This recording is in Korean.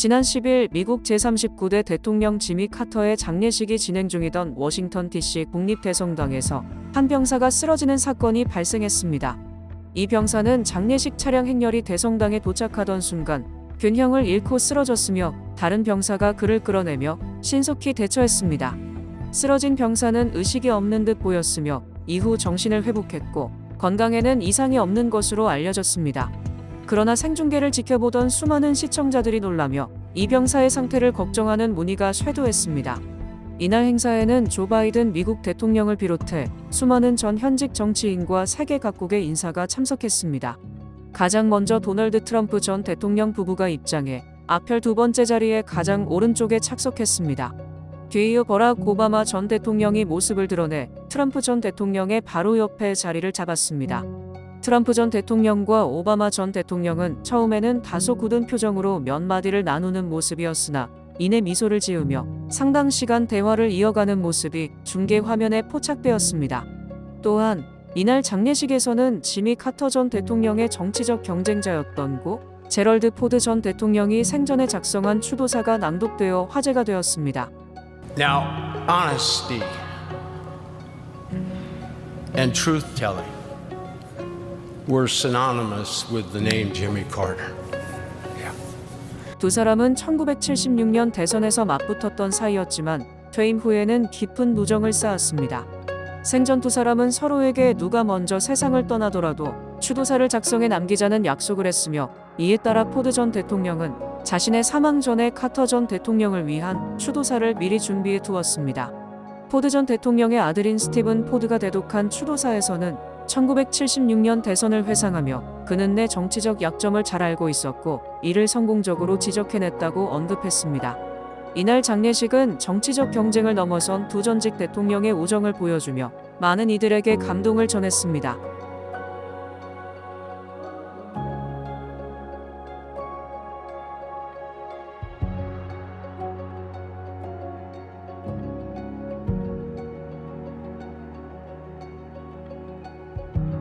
지난 10일 미국 제39대 대통령 지미 카터의 장례식이 진행 중이던 워싱턴 DC 국립대성당에서 한 병사가 쓰러지는 사건이 발생했습니다. 이 병사는 장례식 차량 행렬이 대성당에 도착하던 순간 균형을 잃고 쓰러졌으며 다른 병사가 그를 끌어내며 신속히 대처했습니다. 쓰러진 병사는 의식이 없는 듯 보였으며 이후 정신을 회복했고 건강에는 이상이 없는 것으로 알려졌습니다. 그러나 생중계를 지켜보던 수많은 시청자들이 놀라며 이 병사의 상태를 걱정하는 문의가 쇄도했습니다. 이날 행사에는 조 바이든 미국 대통령을 비롯해 수많은 전 현직 정치인과 세계 각국의 인사가 참석했습니다. 가장 먼저 도널드 트럼프 전 대통령 부부가 입장해 앞편 두 번째 자리에 가장 오른쪽에 착석했습니다. 뒤이어 버락 오바마 전 대통령이 모습을 드러내 트럼프 전 대통령의 바로 옆에 자리를 잡았습니다. 트럼프 전 대통령과 오바마 전 대통령은 처음에는 다소 굳은 표정으로 몇 마디를 나누는 모습이었으나 이내 미소를 지으며 상당 시간 대화를 이어가는 모습이 중계 화면에 포착되었습니다. 또한 이날 장례식에서는 지미 카터 전 대통령의 정치적 경쟁자였던 고 제럴드 포드 전 대통령이 생전에 작성한 추도사가 낭독되어 화제가 되었습니다. Now, honesty and truth telling were synonymous with the name Jimmy Carter. 두 사람은 1976년 대선에서 맞붙었던 사이였지만 퇴임 후에는 깊은 누정을 쌓았습니다. 생전 두 사람은 서로에게 누가 먼저 세상을 떠나더라도 추도사를 작성해 남기자는 약속을 했으며 이에 따라 포드 전 대통령은 자신의 사망 전에 카터 전 대통령을 위한 추도사를 미리 준비해 두었습니다. 포드 전 대통령의 아들인 스티븐 포드가 대독한 추도사에서는 1976년 대선을 회상하며 그는 내 정치적 약점을 잘 알고 있었고 이를 성공적으로 지적해냈다고 언급했습니다. 이날 장례식은 정치적 경쟁을 넘어선 두 전직 대통령의 우정을 보여주며 많은 이들에게 감동을 전했습니다.